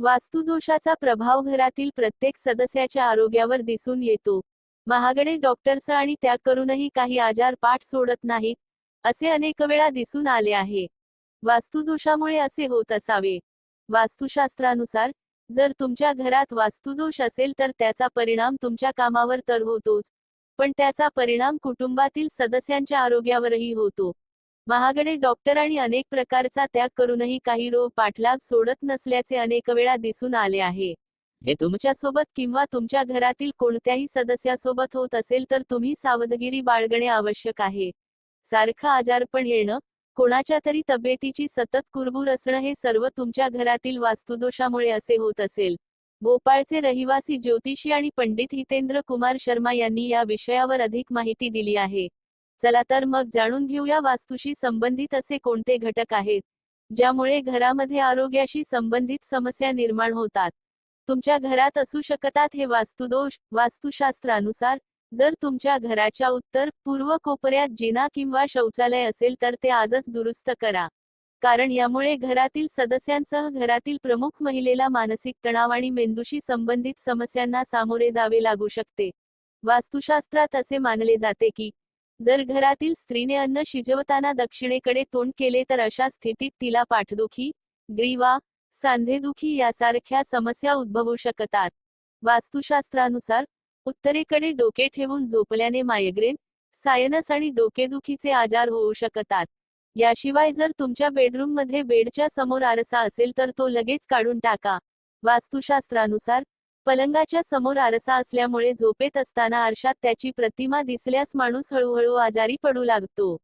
वास्तुदोषाचा प्रभाव घरातील प्रत्येक सदस्याच्या आरोग्यावर दिसून येतो. महागडे डॉक्टर्स आणि त्याग करूनही काही आजार पाठ सोडत नाहीत असे अनेक वेळा दिसून आले आहे. वास्तुदोषामुळे असे होत असावे. वास्तुशास्त्रानुसार जर तुमच्या घरात वास्तुदोष असेल तर त्याचा परिणाम तुमच्या कामावर तर होतोच पण त्याचा परिणाम कुटुंबातील सदस्यांच्या आरोग्यावरही होतो. महागडे डॉक्टर आणि अनेक प्रकारचा त्याग करूनही काही रोग पाठलाग सोडत नसल्याचे अनेक वेळा दिसून आले आहे. हे तुमच्यासोबत किंवा तुमच्या घरातील कोणत्याही सदस्यासोबत होत असेल तर तुम्ही सावधगिरी बाळगणे आवश्यक आहे. सारखं आजारपण येणं कोणाच्या तरी तब्येतीची सतत कुरबूर असणं हे सर्व तुमच्या घरातील वास्तुदोषामुळे असे होत असेल. भोपाळचे रहिवासी ज्योतिषी आणि पंडित हितेंद्र कुमार शर्मा यांनी या विषयावर अधिक माहिती दिली आहे. चला तर मग जाणून घेऊया वास्तूशी संबंधित असे कोणते घटक आहेत ज्यामुळे घरामध्ये आरोग्याशी संबंधित समस्या निर्माण होतात. तुमच्या घरात असू शकतात हे वास्तुदोष वास्तुशास्त्रानुसार जर तुमच्या घराच्या उत्तर पूर्व कोपऱ्यात जिना किंवा शौचालय असेल तर ते आजच दुरुस्त करा. कारण यामुळे घरातील सदस्यांसह घरातील प्रमुख महिलेला मानसिक तणाव आणि मेंदूशी संबंधित समस्यांना सामोरे जावे लागू शकते. वास्तुशास्त्रात असे मानले जाते की जर घरातील स्त्रीने अन्न शिजवताना दक्षिणेकडे तोंड केले तर अशा स्थितीत तिला पाठदुखी ग्रीवा सांधेदुखी यासारख्या समस्या उद्भवू शकतात. वास्तुशास्त्रानुसार उत्तरेकडे डोके ठेवून झोपल्याने मायग्रेन सायनस आणि डोकेदुखीचे आजार होऊ शकतात. याशिवाय जर तुमच्या बेडरूममध्ये बेडच्या समोर आरसा असेल तर तो लगेच काढून टाका. वास्तुशास्त्रानुसार पलंगाच्या समोर आरसा असल्यामुळे झोपेत असताना आरशात त्याची प्रतिमा दिसल्यास माणूस हळूहळू आजारी पडू लागतो.